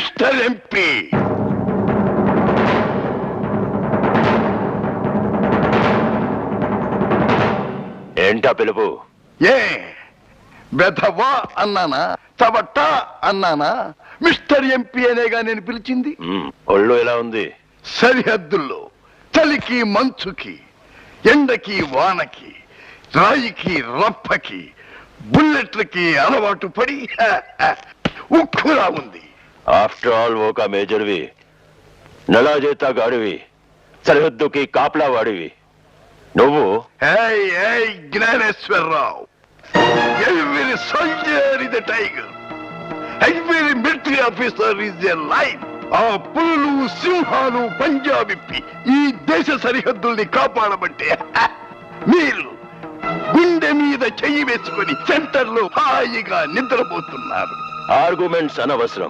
Mister MP. ఏంటా పిలుపు? ఏ బెధవా అన్నానా చవట్టా అన్నానా మిస్టర్ ఎంపీ అనేగా నేను పిలిచింది? ఒళ్ళు ఎలా ఉంది? సరిహద్దుల్లో చలికి మంచుకి ఎండకి వానకి రాయికి రప్పకి బుల్లెట్లకి అలవాటు పడి ఉక్కులా ఉంది. ఆఫ్టర్ ఆల్ ఒక మేజర్వి. నలా చేత గాడివి. సరిహద్దుకి కాపలా వాడివి. నువ్వు? Gnaneswararao. Every soldier is tiger every military officer is a lion ఆ పులులు సింహాలు పంజాబిప్పి ఈ దేశ సరిహద్దుల్ని కాపాడబట్టే మీరు గుండె మీద చెయ్యి వేసుకొని సెంటర్లో హాయిగా నిద్రపోతున్నారు. ఆర్గ్యుమెంట్స్ అనవసరం.